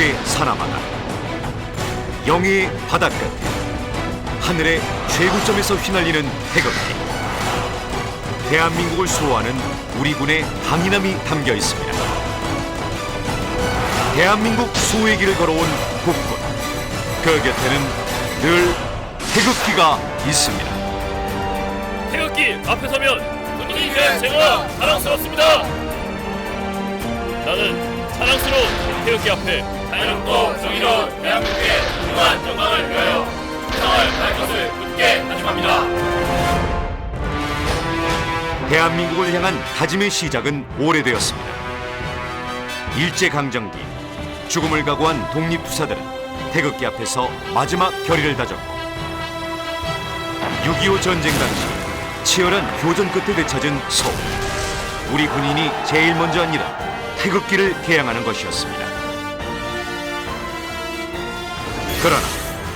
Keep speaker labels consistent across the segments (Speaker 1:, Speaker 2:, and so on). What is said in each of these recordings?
Speaker 1: 대한민국의 사나마다 영해의 바닷가에 하늘의 최고점에서 휘날리는 태극기 대한민국을 수호하는 우리 군의 강인함이 담겨 있습니다. 대한민국 수호의 길을 걸어온 국군 그 곁에는 늘 태극기가 있습니다.
Speaker 2: 태극기 앞에 서면 군인이 된 제가 자랑스럽습니다. 나는 자랑스러운 태극기 앞에 자유롭고 정의로운 대한민국의 무한 영광을 위하여 충성을 다할 것을 굳게 다짐합니다.
Speaker 1: 대한민국을 향한 다짐의 시작은 오래되었습니다. 일제강점기 죽음을 각오한 독립투사들은 태극기 앞에서 마지막 결의를 다졌고 6.25 전쟁 당시 치열한 교전 끝에 되찾은 서울 우리 군인이 제일 먼저 한 일은 태극기를 개양하는 것이었습니다. 그러나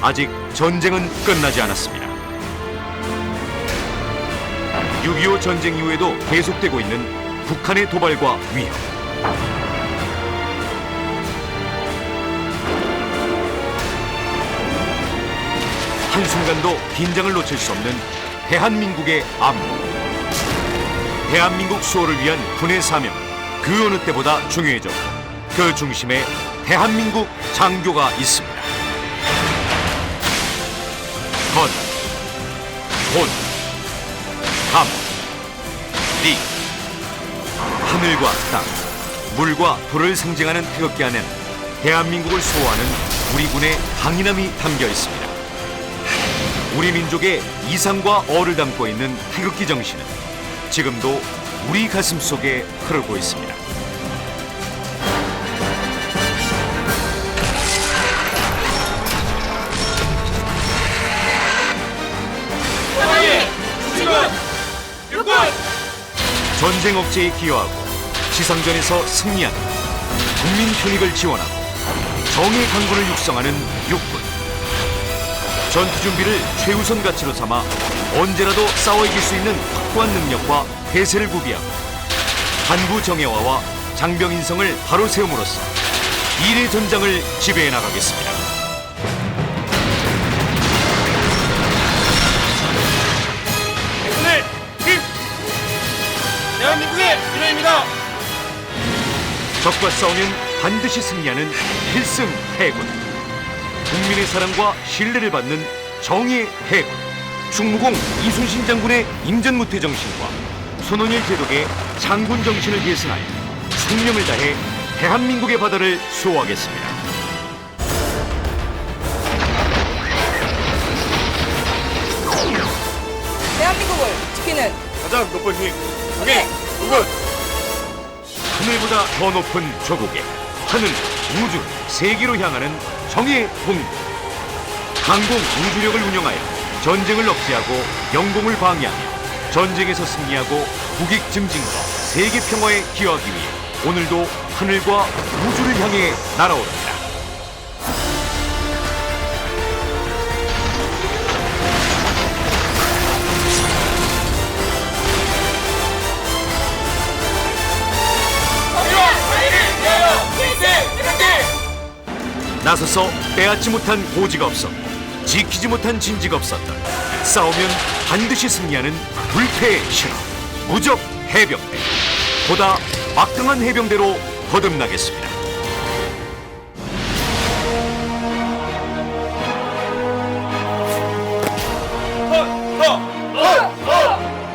Speaker 1: 아직 전쟁은 끝나지 않았습니다. 6.25 전쟁 이후에도 계속되고 있는 북한의 도발과 위협. 한순간도 긴장을 놓칠 수 없는 대한민국의 암. 대한민국 수호를 위한 군의 사명은 그 어느 때보다 중요해졌고 그 중심에 대한민국 장교가 있습니다. 건, 본, 함, 리 하늘과 땅, 물과 불을 상징하는 태극기 안에는 대한민국을 수호하는 우리 군의 강인함이 담겨 있습니다. 우리 민족의 이상과 어를 담고 있는 태극기 정신은 지금도 우리 가슴 속에 흐르고 있습니다. 전쟁 억제에 기여하고 지상전에서 승리하는 국민 편익을 지원하고 정의 강군을 육성하는 육군 전투 준비를 최우선 가치로 삼아 언제라도 싸워 이길 수 있는 확고한 능력과 대세를 구비하고 한부 정예화와 장병 인성을 바로 세움으로써 일의 전장을 지배해 나가겠습니다.
Speaker 2: 대한민국의 미래입니다.
Speaker 1: 적과 싸우면 반드시 승리하는 필승 해군. 국민의 사랑과 신뢰를 받는 정의의 해군. 충무공 이순신 장군의 임전무태 정신과 손원일 제독의 장군 정신을 계승하여 생명을 다해 대한민국의 바다를 수호하겠습니다.
Speaker 3: 대한민국을 지키는
Speaker 2: 가장 높은 힘,
Speaker 3: 네.
Speaker 2: 국군.
Speaker 1: 하늘보다 더 높은 조국에 하늘, 우주, 세계로 향하는 정의의 동무 항공 우주력을 운영하여 전쟁을 억제하고 영공을 방해하며 전쟁에서 승리하고 국익 증진과 세계 평화에 기여하기 위해 오늘도 하늘과 우주를 향해 날아오릅니다. 나서서 빼앗지 못한 고지가 없어 지키지 못한 진지가 없었다. 싸우면 반드시 승리하는 불패의 신화 무적 해병대 보다 막강한 해병대로 거듭나겠습니다.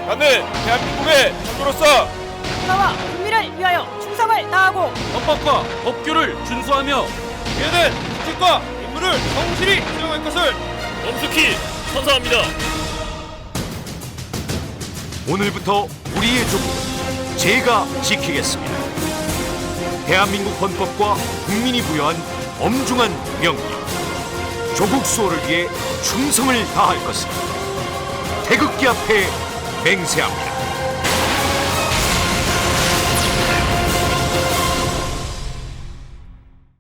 Speaker 2: 나는 대한민국의 장교로서
Speaker 3: 나와 국민을 위하여 충성을 다하고
Speaker 2: 헌법과 법규를 준수하며 이에는 직책과 임무를 성실히 수행할 것을 엄숙히 선사합니다.
Speaker 1: 오늘부터 우리의 조국은 제가 지키겠습니다. 대한민국 헌법과 국민이 부여한 엄중한 명령. 조국 수호를 위해 충성을 다할 것을 태극기 앞에 맹세합니다.